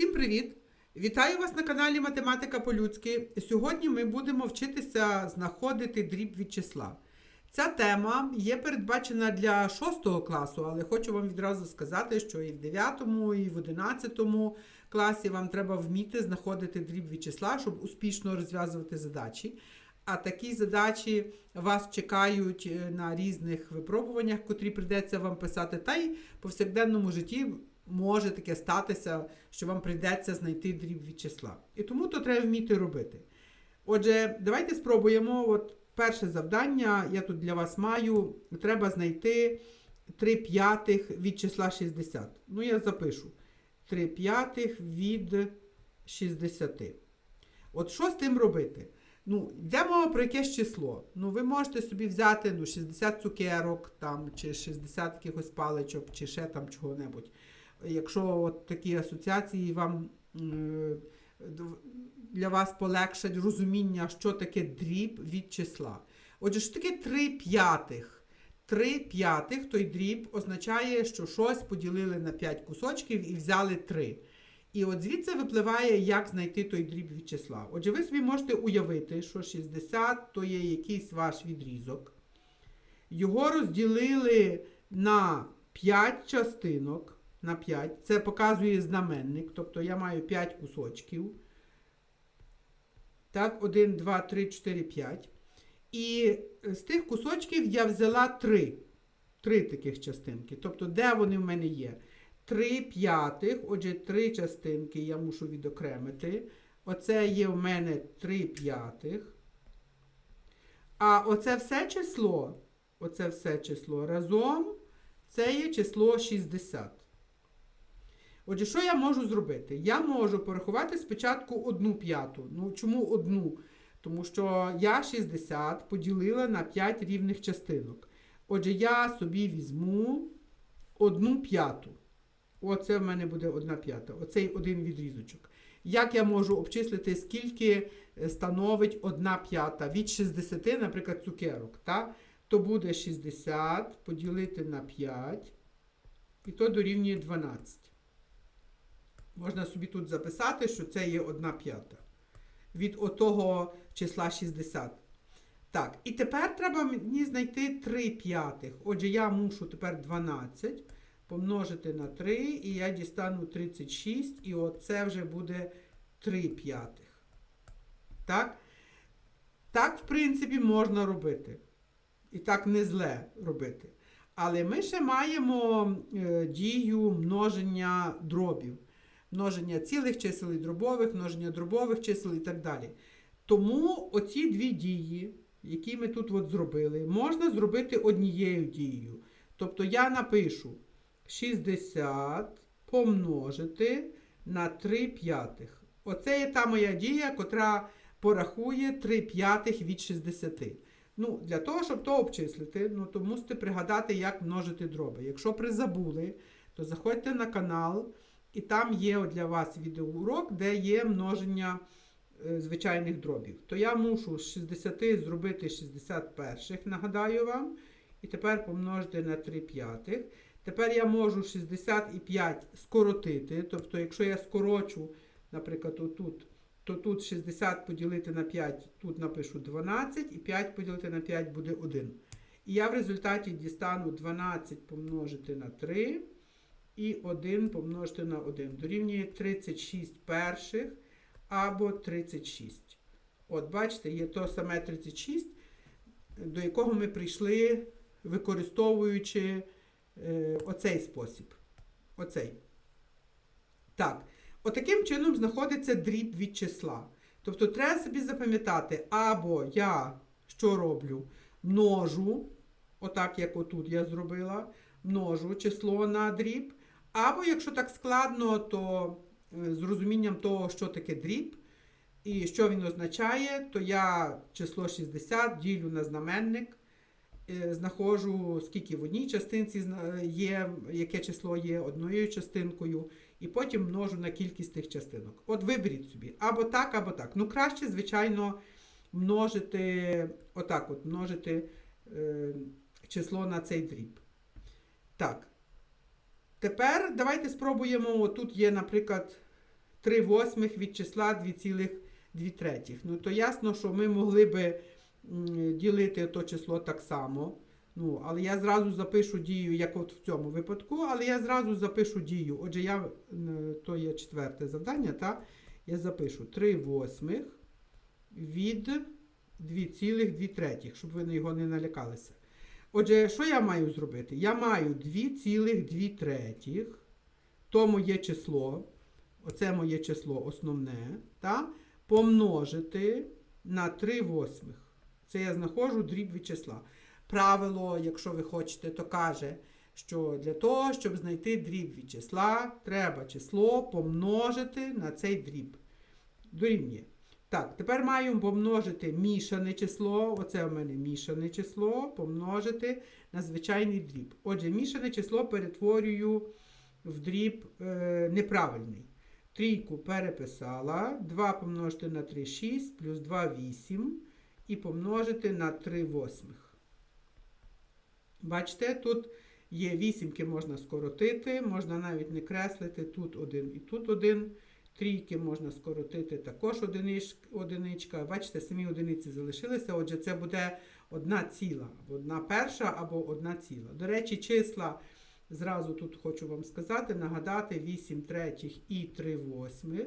Всім привіт! Вітаю вас на каналі Математика по-людськи. Сьогодні ми будемо вчитися знаходити дріб від числа. Ця тема є передбачена для 6 класу, але хочу вам відразу сказати, що і в 9, і в 11 класі вам треба вміти знаходити дріб від числа, щоб успішно розв'язувати задачі. А такі задачі вас чекають е, на різних випробуваннях, котрі прийдеться вам писати, та й повсякденному житті може таке статися, що вам прийдеться знайти дріб від числа. І тому то треба вміти робити. Отже, давайте спробуємо. От перше завдання я тут для вас маю. Треба знайти 3 п'ятих від числа 60. Ну, я запишу 3 п'ятих від 60. От що з тим робити? Ну, йде мова про якесь число. Ну, ви можете собі взяти ну, 60 цукерок, там, чи 60 якихось паличок, чи ще там чого-небудь. Якщо от такі асоціації вам для вас полегшать розуміння, що таке дріб від числа. Отже, що таке 3 п'ятих? 3 п'ятих, той дріб означає, що щось поділили на 5 кусочків і взяли 3. І от звідси випливає, як знайти той дріб від числа. Отже, ви собі можете уявити, що 60 то є якийсь ваш відрізок. Його розділили на 5 частинок. На 5. Це показує знаменник. Тобто я маю 5 кусочків. Так, 1, 2, 3, 4, 5. І з тих кусочків я взяла 3. 3 таких частинки. Тобто, де вони в мене є? 3 п'ятих, отже, 3 частинки я мушу відокремити. Оце є в мене 3 п'ятих. А оце все число, оце все число разом, це є число 60. Отже, що я можу зробити? Я можу порахувати спочатку одну п'яту. Ну, чому одну? Тому що я 60 поділила на 5 рівних частинок. Отже, я собі візьму одну п'яту. Оце в мене буде одна п'ята. Оцей один відрізочок. Як я можу обчислити, скільки е, становить одна п'ята від 60, наприклад, цукерок? Та? То буде 60 поділити на 5, і то дорівнює 12. Можна собі тут записати, що це є 1 п'ята. Від отого числа 60. Так, і тепер треба мені знайти 3 п'ятих. Отже, я мушу тепер 12 помножити на 3, і я дістану 36, і оце вже буде 3 п'ятих. Так? Так, в принципі, можна робити. І так не зле робити. Але ми ще маємо е, дію множення дробів. Множення цілих чисел і дробових, множення дробових чисел і так далі. Тому оці дві дії, які ми тут от зробили, можна зробити однією дією. Тобто я напишу 60 помножити на 3 п'ятих. Оце є та моя дія, котра порахує 3 п'ятих від 60. Ну, Для того, щоб то обчислити, ну, то мусите пригадати, як множити дроби. Якщо призабули, то заходьте на канал, і там є для вас відеоурок, де є множення е, звичайних дробів. То я мушу з 60 зробити 61, нагадаю вам, і тепер помножити на 3 п'ятих. Тепер я можу 65 скоротити. Тобто, якщо я скорочу, наприклад, отут, то тут 60 поділити на 5, тут напишу 12, і 5 поділити на 5 буде 1. І я в результаті дістану 12 помножити на 3 і 1 помножити на 1. Дорівнює 36 перших або 36. От, бачите, є то саме 36, до якого ми прийшли, використовуючи е, оцей спосіб. Оцей. Так. Отаким чином знаходиться дріб від числа. Тобто треба собі запам'ятати, або я що роблю? Множу, отак як отут я зробила, множу число на дріб. Або, якщо так складно, то е, з розумінням того, що таке дріб і що він означає, то я число 60 ділю на знаменник, е, знаходжу, скільки в одній частинці є, яке число є одною частинкою, і потім множу на кількість тих частинок. От виберіть собі, або так, або так. Ну, краще, звичайно, множити, отак от, множити е, число на цей дріб. Так. Тепер давайте спробуємо. Тут є, наприклад, 3 восьмих від числа 2,2 третіх. Ну, то ясно, що ми могли би ділити то число так само. Ну, але я зразу запишу дію, як от в цьому випадку, але я зразу запишу дію. Отже, я, то є четверте завдання, та? я запишу 3 восьмих від 2,2 третіх, щоб ви його не налякалися. Отже, що я маю зробити? Я маю 2,2 третіх, то моє число, оце моє число основне, та? помножити на 3 восьмих. Це я знаходжу дріб від числа. Правило, якщо ви хочете, то каже, що для того, щоб знайти дріб від числа, треба число помножити на цей дріб. Дорівнює. Так, тепер маємо помножити мішане число. Оце у мене мішане число, помножити на звичайний дріб. Отже, мішане число перетворюю в дріб е, неправильний. Трійку переписала, 2 помножити на 3 6, плюс 2 8 і помножити на 3 восьмих. Бачите, тут є вісімки можна скоротити, можна навіть не креслити, тут один і тут один. Трійки можна скоротити також одиничка. Бачите, самі одиниці залишилися. Отже, це буде одна ціла, або одна перша, або одна ціла. До речі, числа зразу тут хочу вам сказати, нагадати 8 третіх і 3 восьмих.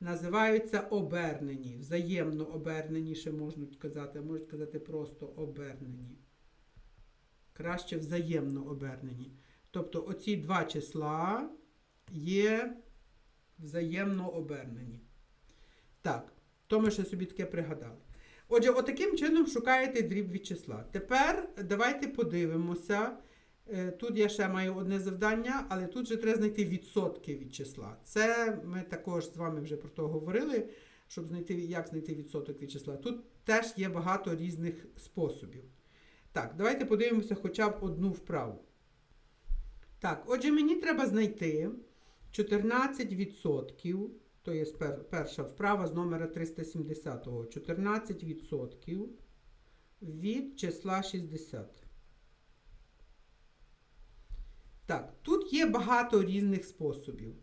Називаються обернені. Взаємно обернені, ще можуть казати, а можуть казати просто обернені. Краще взаємно обернені. Тобто оці два числа є взаємно обернені. Так, то ми ще собі таке пригадали. Отже, отаким чином шукаєте дріб від числа. Тепер давайте подивимося. Е, Тут я ще маю одне завдання, але тут же треба знайти відсотки від числа. Це ми також з вами вже про то говорили, щоб знайти, як знайти відсоток від числа. Тут теж є багато різних способів. Так, давайте подивимося хоча б одну вправу. Так, отже, мені треба знайти 14%, то є перша вправа з номера 370. 14% від числа 60. Так, тут є багато різних способів.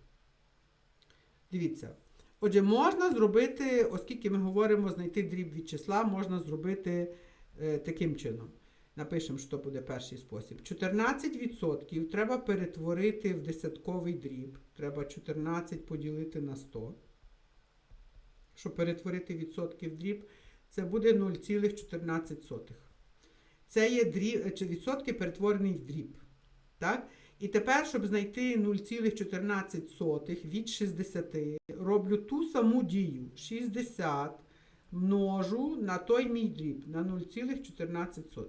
Дивіться. Отже, можна зробити, оскільки ми говоримо знайти дріб від числа, можна зробити е, таким чином. Напишемо, що буде перший спосіб. 14% треба перетворити в десятковий дріб. Треба 14 поділити на 100. Щоб перетворити відсотки в дріб, це буде 0,14. Це є дріб, відсотки перетворений в дріб. Так? І тепер, щоб знайти 0,14 від 60, роблю ту саму дію. 60 множу на той мій дріб, на 0,14.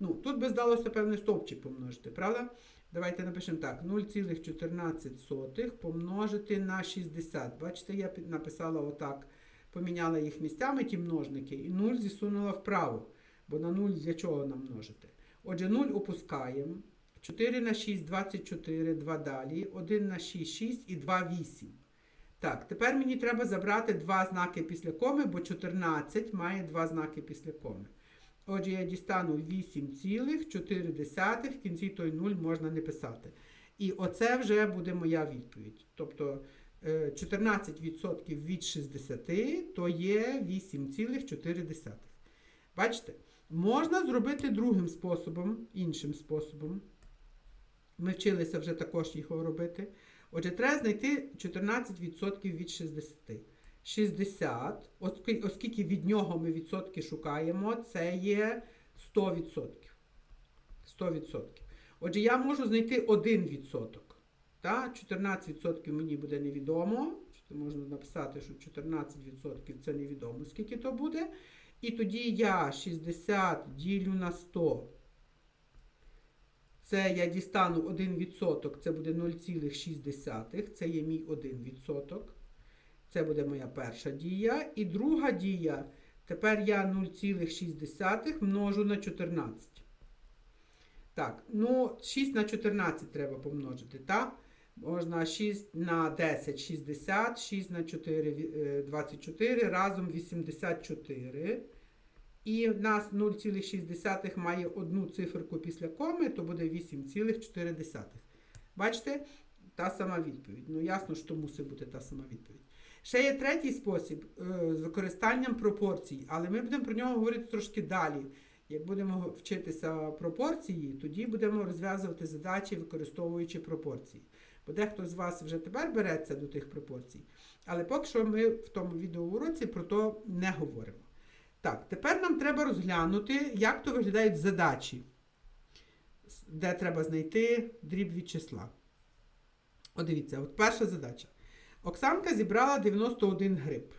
Ну, тут би здалося певний стовпчик помножити, правда? Давайте напишемо так: 0,14 помножити на 60. Бачите, я написала отак, поміняла їх місцями, ті множники, і 0 зісунула вправо. Бо на 0 для чого нам множити? Отже, 0 опускаємо. 4 на 6, 24, 2 далі. 1 на 6, 6 і 2, 8. Так, тепер мені треба забрати два знаки після коми, бо 14 має два знаки після коми. Отже, я дістану 8,4, в кінці той 0 можна не писати. І оце вже буде моя відповідь. Тобто е, 14% від 60 то є 8,4. Бачите? Можна зробити другим способом, іншим способом. Ми вчилися вже також його робити. Отже, треба знайти 14% від 60. 60, оскільки- від нього ми відсотки шукаємо, це є 100%. 100%. Отже, я можу знайти 1%. Та? 14% мені буде невідомо. Можна написати, що 14% це невідомо, скільки то буде. І тоді я 60 ділю на 100. Це я дістану 1%, це буде 0,6. Це є мій 1%. Це буде моя перша дія. І друга дія. Тепер я 0,6 множу на 14. Так, ну 6 на 14 треба помножити, так? Можна 6 на 10 60, 6 на 4 е, 24, разом 84. І в нас 0,6 має одну циферку після коми, то буде 8,4. Бачите? та сама відповідь. Ну, ясно, що мусить бути та сама відповідь. Ще є третій спосіб е, з використанням пропорцій, але ми будемо про нього говорити трошки далі. Як будемо вчитися пропорції, тоді будемо розв'язувати задачі, використовуючи пропорції. Бо дехто з вас вже тепер береться до тих пропорцій. Але поки що ми в тому відеоуроці про то не говоримо. Так, тепер нам треба розглянути, як то виглядають задачі, де треба знайти дріб від числа. От дивіться, от перша задача. Оксанка зібрала 91 гриб.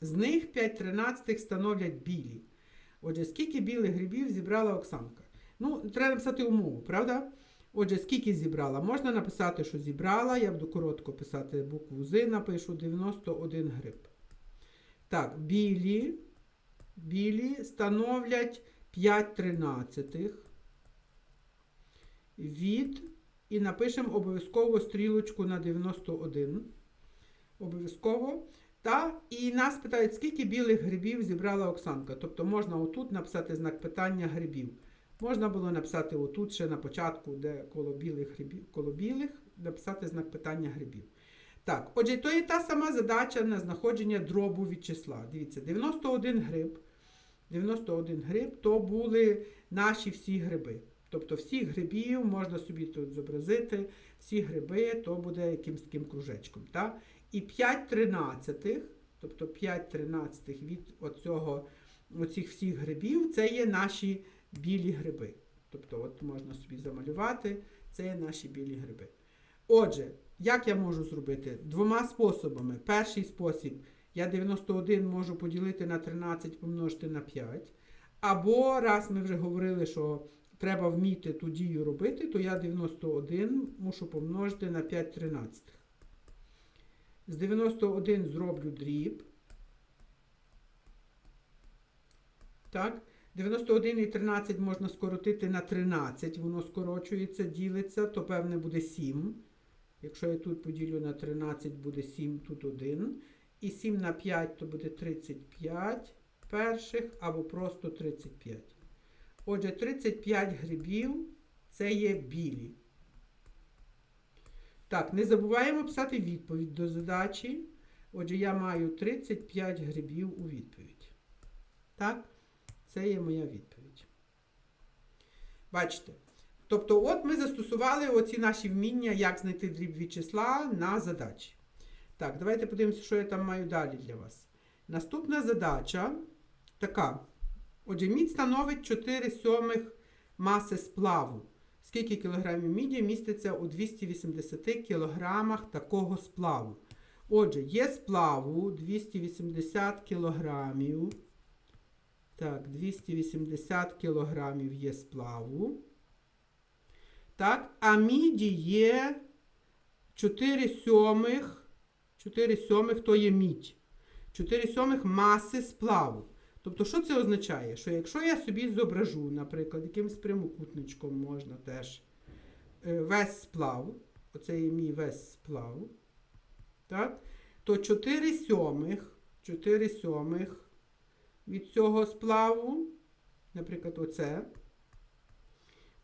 З них 5 тринадцятих становлять білі. Отже, скільки білих грибів зібрала Оксанка? Ну, треба написати умову, правда? Отже, скільки зібрала? Можна написати, що зібрала. Я буду коротко писати букву З, напишу 91 гриб. Так, білі. Білі становлять 5 тринадцятих від. І напишемо обов'язково стрілочку на 91. Обов'язково. Та, і нас питають, скільки білих грибів зібрала Оксанка. Тобто можна отут написати знак питання грибів. Можна було написати отут ще на початку, де коло білих грибів, коло білих, написати знак питання грибів. Так, отже, то є та сама задача на знаходження дробу від числа. Дивіться, 91 гриб. 91 гриб то були наші всі гриби. Тобто всіх грибів можна собі тут зобразити, всі гриби то буде якимсь таким кружечком. Та? І 5 тринадцятих, тобто 5 тринадцятих від оцього, оцих всіх грибів, це є наші білі гриби. Тобто, от можна собі замалювати, це є наші білі гриби. Отже, як я можу зробити? Двома способами. Перший спосіб, я 91 можу поділити на 13 помножити на 5. Або раз ми вже говорили, що треба вміти ту дію робити, то я 91 мушу помножити на 5 тринадцятих. З 91 зроблю дріб. Так. 91 і 13 можна скоротити на 13, воно скорочується, ділиться, то певне буде 7. Якщо я тут поділю на 13, буде 7, тут 1. І 7 на 5 то буде 35 перших або просто 35. Отже, 35 грибів це є білі. Так, не забуваємо писати відповідь до задачі. Отже, я маю 35 грибів у відповідь. Так, це є моя відповідь. Бачите? Тобто, от ми застосували оці наші вміння, як знайти дріб від числа на задачі. Так, давайте подивимося, що я там маю далі для вас. Наступна задача така. Отже, мідь становить 4 сьомих маси сплаву. Скільки кілограмів міді міститься у 280 кілограмах такого сплаву? Отже, є сплаву 280 кілограмів. Так, 280 кілограмів є сплаву. Так, а міді є 4 сьомих. 4 сьомих то є мідь. 4 сьомих маси сплаву. Тобто, що це означає? Що якщо я собі зображу, наприклад, якимсь прямокутничком можна теж е, весь сплав, оце є мій весь сплав, так? то 4 сьомих, 4 сьомих від цього сплаву, наприклад, оце,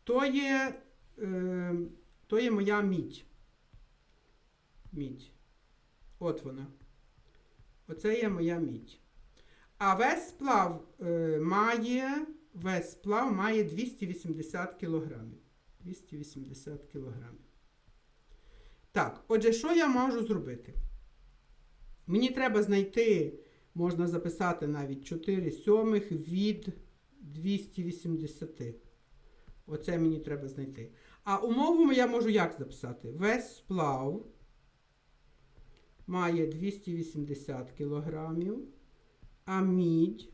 то є, е, то є моя мідь. Мідь. От вона. Оце є моя мідь. А весь сплав е, має весь має 280 кілограмів. 280 кілограмів. Так, отже, що я можу зробити? Мені треба знайти, можна записати навіть 4 сьомих від 280. Оце мені треба знайти. А умову я можу як записати? Весь сплав має 280 кілограмів. А мідь,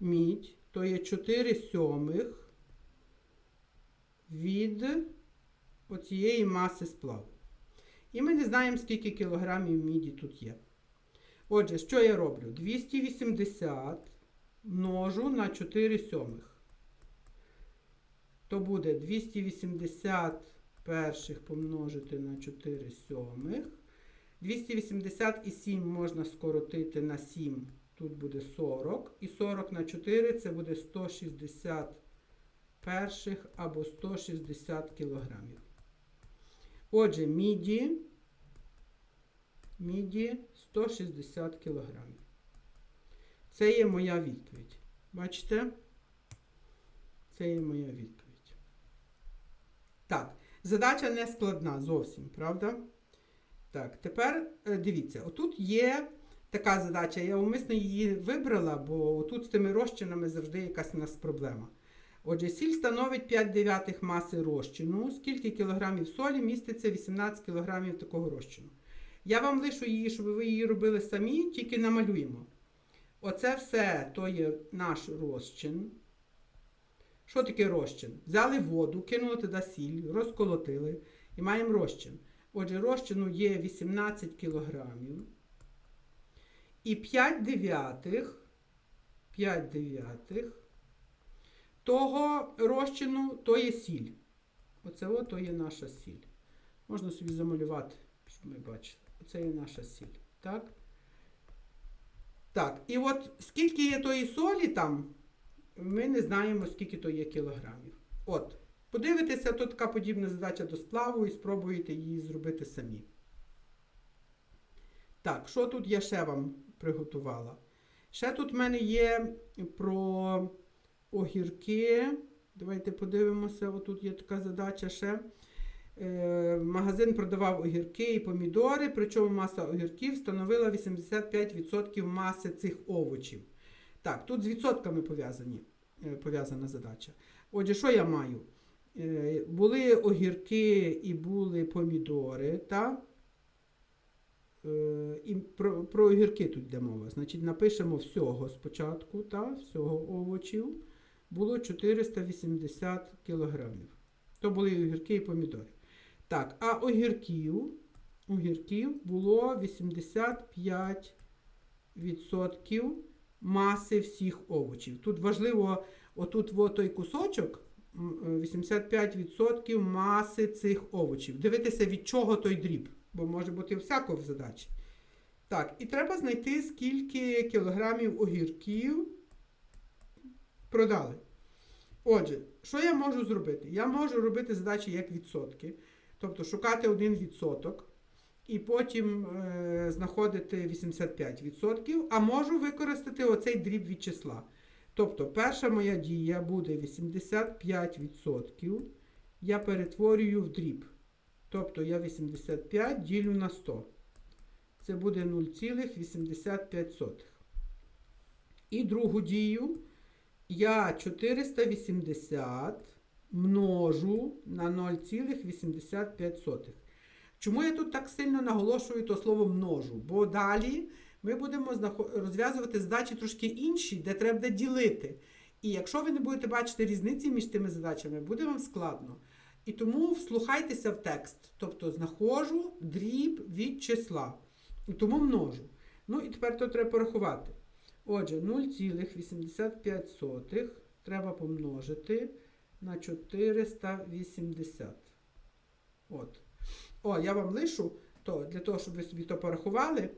мідь, то є 4 сьомих від оцієї маси сплаву. І ми не знаємо, скільки кілограмів міді тут є. Отже, що я роблю? 280 множу на 4 сьомих. То буде 280 перших помножити на 4 сьомих. 287 можна скоротити на 7, тут буде 40. І 40 на 4 це буде 160 перших або 160 кілограмів. Отже, міді, міді 160 кг. Це є моя відповідь. Бачите? Це є моя відповідь. Так, задача не складна зовсім, правда? Так, тепер е, дивіться, отут є така задача. Я умисно її вибрала, бо тут з тими розчинами завжди якась у нас проблема. Отже, сіль становить 5 дев'ятих маси розчину. Скільки кілограмів солі міститься 18 кілограмів такого розчину? Я вам лишу її, щоб ви її робили самі, тільки намалюємо. Оце все то є наш розчин. Що таке розчин? Взяли воду, кинули туди сіль, розколотили і маємо розчин. Отже, розчину є 18 кілограмів. І 5 дев'ятих, 5 дев'ятих того розчину то є сіль. Оце от то є наша сіль. Можна собі замалювати, щоб ми бачили. Оце є наша сіль. Так? Так, і от скільки є тої солі там, ми не знаємо, скільки то є кілограмів. От, подивитеся, тут така подібна задача до сплаву і спробуєте її зробити самі. Так, що тут я ще вам приготувала? Ще тут в мене є про огірки. Давайте подивимося, отут є така задача ще. Е, Магазин продавав огірки і помідори, причому маса огірків становила 85% маси цих овочів. Так, тут з відсотками е, пов'язана задача. Отже, що я маю? Е, Були огірки і були помідори, та? Е, І про, про огірки тут йде мова. Значить, напишемо всього спочатку, та? всього овочів. Було 480 кілограмів. То були огірки і помідори. Так, а огірків, огірків було 85% маси всіх овочів. Тут важливо, отут во той кусочок, 85% маси цих овочів. Дивитися, від чого той дріб, бо може бути всяко в задачі. Так, і треба знайти, скільки кілограмів огірків продали. Отже, що я можу зробити? Я можу робити задачі як відсотки, тобто шукати один відсоток і потім е, знаходити 85%, а можу використати оцей дріб від числа. Тобто, перша моя дія буде 85%, я перетворюю в дріб. Тобто я 85 ділю на 100. Це буде 0,85. І другу дію я 480 множу на 0,85. Чому я тут так сильно наголошую то слово множу? Бо далі ми будемо розв'язувати задачі трошки інші, де треба ділити. І якщо ви не будете бачити різниці між тими задачами, буде вам складно. І тому вслухайтеся в текст. Тобто знаходжу дріб від числа. І тому множу. Ну і тепер то треба порахувати. Отже, 0,85 треба помножити на 480. От. О, я вам лишу то, для того, щоб ви собі то порахували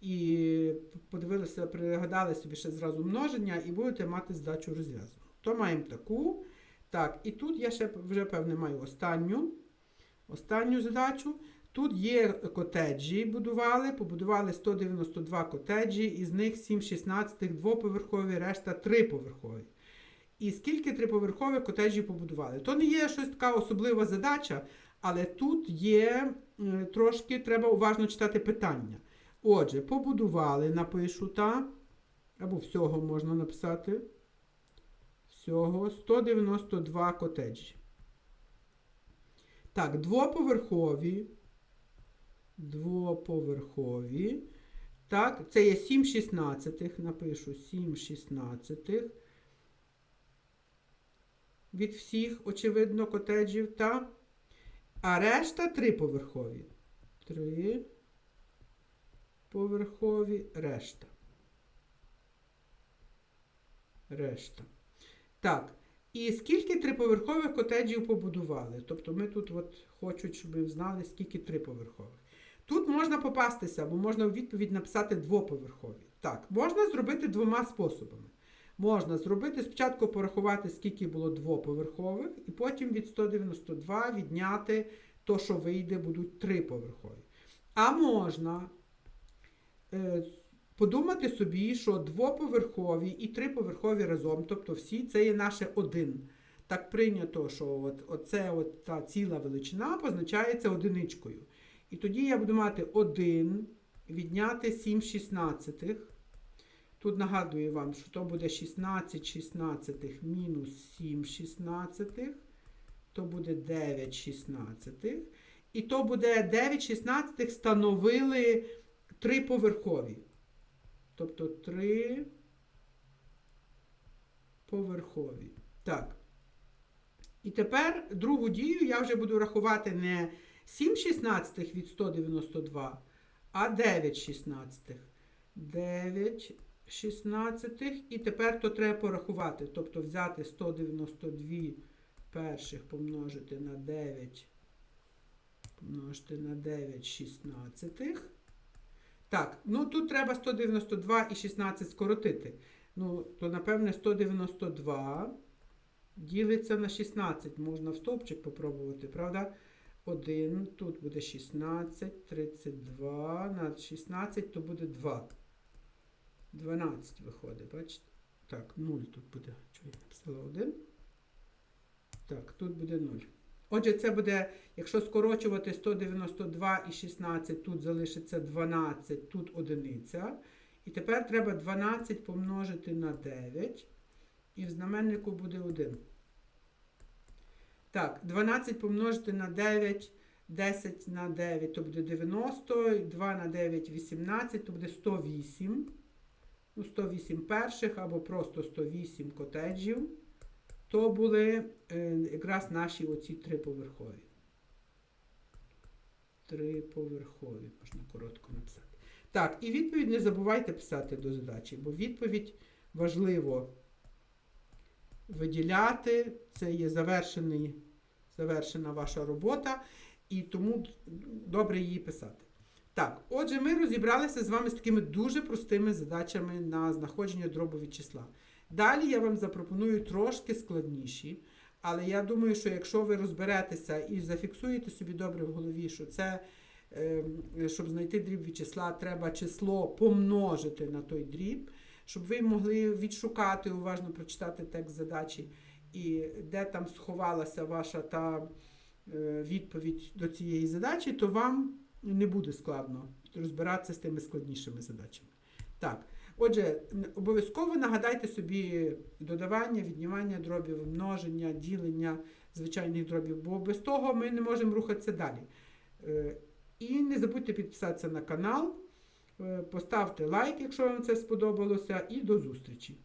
і подивилися, пригадали собі ще зразу множення і будете мати здачу розв'язану. То маємо таку. Так, і тут я ще вже, певне, маю останню, останню задачу. Тут є котеджі, будували, побудували 192 котеджі, із них 7 16 двоповерхові, решта триповерхові. І скільки триповерхових котеджів побудували? То не є щось така особлива задача, але тут є трошки треба уважно читати питання. Отже, побудували, напишу, та, або всього можна написати. Всього 192 котеджі. Так, двоповерхові. Двоповерхові. Так, це є 7 шістнадцятих. Напишу 7 шістнадцятих. Від всіх, очевидно, котеджів, та. А решта триповерхові. Три поверхові решта. Решта. Так. І скільки триповерхових котеджів побудували? Тобто ми тут от хочуть, щоб ви знали, скільки триповерхових. Тут можна попастися, бо можна у відповідь написати двоповерхові. Так, можна зробити двома способами. Можна зробити спочатку порахувати, скільки було двоповерхових, і потім від 192 відняти то, що вийде, будуть триповерхові. А можна подумати собі, що двоповерхові і триповерхові разом, тобто всі, це є наше один. Так прийнято, що от, оце, от та ціла величина позначається одиничкою. І тоді я буду мати 1 відняти 7 шістнадцятих. Тут нагадую вам, що то буде 16 шістнадцятих мінус 7 шістнадцятих, то буде 9 шістнадцятих. І то буде 9 шістнадцятих становили триповерхові. Тобто 3 поверхові. Так. І тепер другу дію я вже буду рахувати не 7 шістнадцятих від 192, а 9 шістнадцятих. 9 шістнадцятих. І тепер то треба порахувати. Тобто взяти 192 перших помножити на 9. Помножити на 9 шістнадцятих. Так, ну тут треба 192 і 16 скоротити. Ну, то, напевне, 192 ділиться на 16. Можна в стовпчик попробувати, правда? 1, тут буде 16, 32, на 16 то буде 2. 12 виходить, бачите? Так, 0 тут буде. Чого я написала 1? Так, тут буде 0. Отже, це буде, якщо скорочувати 192 і 16, тут залишиться 12, тут одиниця. І тепер треба 12 помножити на 9. І в знаменнику буде 1. Так, 12 помножити на 9, 10 на 9, то буде 90, 2 на 9, 18, то буде 108. Ну, 108 перших або просто 108 котеджів. То були е, якраз наші оці триповерхові. Триповерхові, можна коротко написати. Так, і відповідь не забувайте писати до задачі, бо відповідь важливо виділяти. Це є завершений, завершена ваша робота, і тому добре її писати. Так, отже, ми розібралися з вами з такими дуже простими задачами на знаходження дробові числа. Далі я вам запропоную трошки складніші, але я думаю, що якщо ви розберетеся і зафіксуєте собі добре в голові, що це, е, щоб знайти дріб від числа, треба число помножити на той дріб, щоб ви могли відшукати, уважно прочитати текст задачі, і де там сховалася ваша та е, відповідь до цієї задачі, то вам не буде складно розбиратися з тими складнішими задачами. Так. Отже, обов'язково нагадайте собі додавання, віднімання дробів, множення, ділення звичайних дробів, бо без того ми не можемо рухатися далі. Е, І не забудьте підписатися на канал, е, поставте лайк, якщо вам це сподобалося, і до зустрічі!